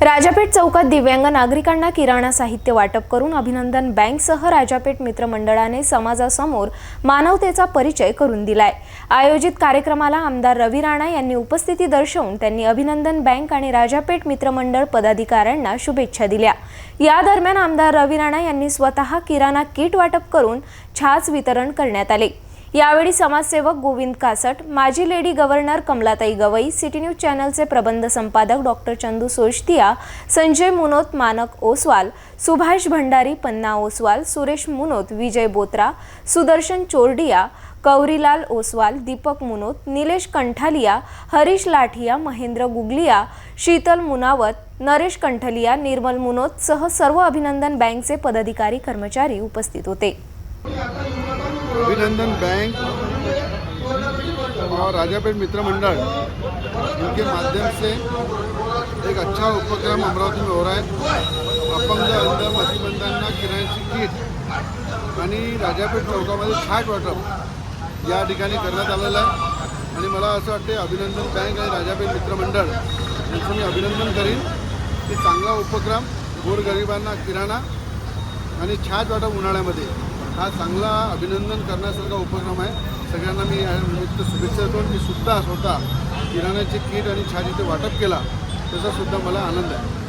राजापेठ चौकात दिव्यांग नागरिकांना किराणा साहित्य वाटप करून अभिनंदन बँकसह राजापेठ मित्रमंडळाने समाजासमोर मानवतेचा परिचय करून दिलाय. आयोजित कार्यक्रमाला आमदार रवी राणा यांनी उपस्थिती दर्शवून त्यांनी अभिनंदन बँक आणि राजापेठ मित्रमंडळ पदाधिकाऱ्यांना शुभेच्छा दिल्या. या दरम्यान आमदार रवी राणा यांनी स्वतः किराणा किट वाटप करून छाच वितरण करण्यात आले. यावेळी समाजसेवक गोविंद कासट माजी lady governor Kamalatai Gavai city news चॅनलचे प्रबंध संपादक डॉक्टर चंदू सोशतिया संजय मुनोत मानक ओसवाल सुभाष भंडारी पन्ना ओसवाल सुरेश मुनोत विजय बोत्रा सुदर्शन चोरडिया कौरीलाल ओसवाल दीपक मुनोत निलेश कंठालिया हरीश लाठिया महेंद्र गुगलिया शीतल मुनावत नरेश कंठलिया निर्मल मुनोत सह सर्व अभिनंदन बँकचे पदाधिकारी कर्मचारी उपस्थित होते. अभिनंदन बैंक और राजापेट मित्र मंडल इनके माध्यम से एक अच्छा उपक्रम अमरावती में हो रहा है। अपंग अंध मतिबंधांना किराण्याची किट आणि राजापेठ चौकामध्ये छाट वाटप या ठिकाणी करण्यात आलेलं आहे. आणि मला असं वाटते अभिनंदन बँक आणि राजापेठ मित्रमंडळ यांचं मी अभिनंदन करीन. की चांगला उपक्रम गोरगरिबांना किराणा आणि छाट वाटप उन्हाळ्यामध्ये हा चांगला अभिनंदन करण्यासारखा उपक्रम आहे. सगळ्यांना मी निमित्त शुभेच्छा देतो. मी सुद्धा स्वतः किराण्याची किट आणि छाछ इथे वाटप केला त्याचा सुद्धा मला आनंद आहे.